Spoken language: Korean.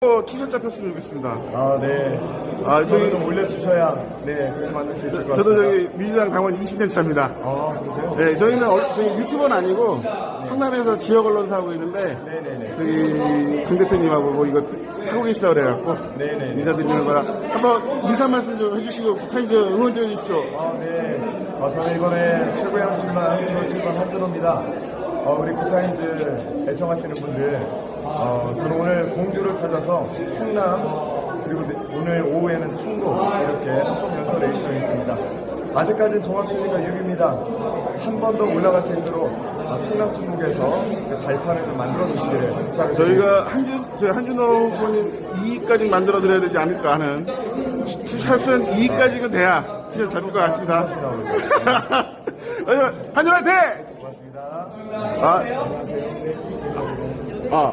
어, 티셔츠 잡혔으면 좋겠습니다. 아, 네. 아, 저를 저기, 좀 올려주셔야, 네, 만들 수 있을 것 저도 같습니다. 저기 민주당 당원 20년 차입니다. 아, 그러세요? 네, 저희는 얼- 저희 유튜버는 아니고 성남에서 지역 언론사 하고 있는데 네네네. 저기 강 대표님하고 뭐 이거 하고 계시다 그래갖고 네네. 인사드리는 거라 한번 인사 말씀 좀 해주시고 타임즈 응원 좀 해주십시오. 아, 네. 아, 저는 이번에 최고의 한출만, 한출만 한준호입니다. 어, 우리 굿타임즈 애청하시는 분들, 어, 찾아서 충남, 그리고 네- 오늘 오후에는 충북, 이렇게 합동 연설에 일정했습니다. 아직까지는 종합순위가 6위입니다. 한 번 더 올라갈 수 있도록 아, 충남, 충북에서 그 발판을 좀 만들어 주시기를 부탁드립니다. 저희가 한준 저희 한준호 후보님 2위까지 만들어 드려야 되지 않을까 하는 투샷은 2위까지가 돼야 투샷 잡을 것 같습니다. 한준 화이팅! 고맙습니다. 아, 아,